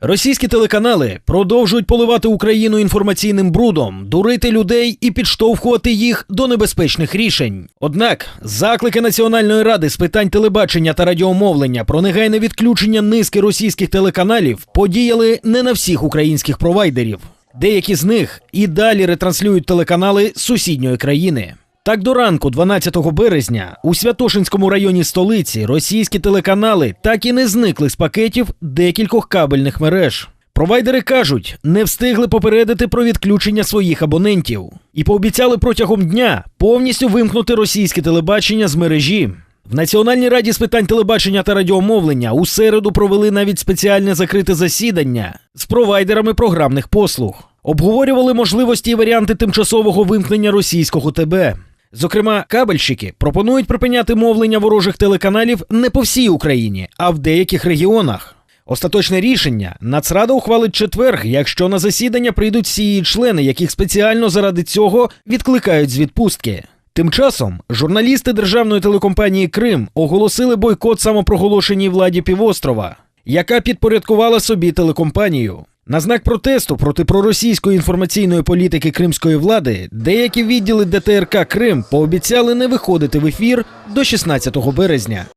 Російські телеканали продовжують поливати Україну інформаційним брудом, дурити людей і підштовхувати їх до небезпечних рішень. Однак заклики Національної ради з питань телебачення та радіомовлення про негайне відключення низки російських телеканалів подіяли не на всіх українських провайдерів. Деякі з них і далі ретранслюють телеканали сусідньої країни. Так до ранку, 12 березня, у Святошинському районі столиці російські телеканали так і не зникли з пакетів декількох кабельних мереж. Провайдери кажуть, не встигли попередити про відключення своїх абонентів і пообіцяли протягом дня повністю вимкнути російське телебачення з мережі. В Національній раді з питань телебачення та радіомовлення у середу провели навіть спеціальне закрите засідання з провайдерами програмних послуг. Обговорювали можливості і варіанти тимчасового вимкнення російського ТБ. Зокрема, кабельщики пропонують припиняти мовлення ворожих телеканалів не по всій Україні, а в деяких регіонах. Остаточне рішення Нацрада ухвалить четверг, якщо на засідання прийдуть всі її члени, яких спеціально заради цього відкликають з відпустки. Тим часом журналісти державної телекомпанії Крим оголосили бойкот самопроголошеній владі півострова, яка підпорядкувала собі телекомпанію. На знак протесту проти проросійської інформаційної політики кримської влади деякі відділи ДТРК Крим пообіцяли не виходити в ефір до 16 березня.